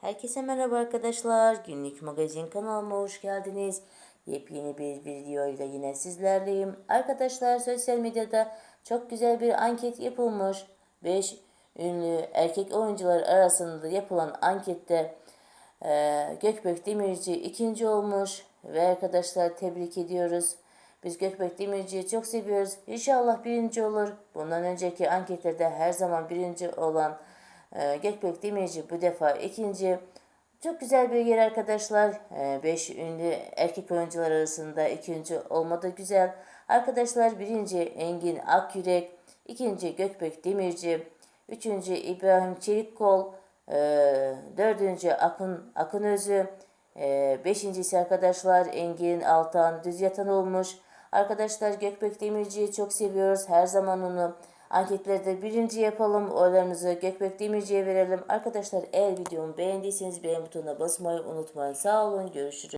Herkese merhaba arkadaşlar. Günlük magazin kanalıma hoş geldiniz. Yepyeni bir video ile yine sizlerleyim. Arkadaşlar sosyal medyada çok güzel bir anket yapılmış. 5 ünlü erkek oyuncular arasında yapılan ankette e, Gökbek Demirci ikinci olmuş. Ve arkadaşlar tebrik ediyoruz. Biz Gökbek Demirci'yi çok seviyoruz. İnşallah birinci olur. Bundan önceki anketlerde her zaman birinci olan ee, Gökbek Demirci bu defa ikinci. Çok güzel bir yer arkadaşlar. 5 ünlü erkek oyuncular arasında ikinci olmadı güzel. Arkadaşlar birinci Engin Akyürek, ikinci Gökbek Demirci, üçüncü İbrahim Çelikkol, e, dördüncü Akın, Akın Özü, e, beşincisi arkadaşlar Engin Altan Düz Yatan olmuş. Arkadaşlar Gökbek Demirci'yi çok seviyoruz. Her zaman onu Anketlerde birinci yapalım. Oylarınızı Gökbek Demirci'ye verelim. Arkadaşlar eğer videomu beğendiyseniz beğen butonuna basmayı unutmayın. Sağ olun. Görüşürüz.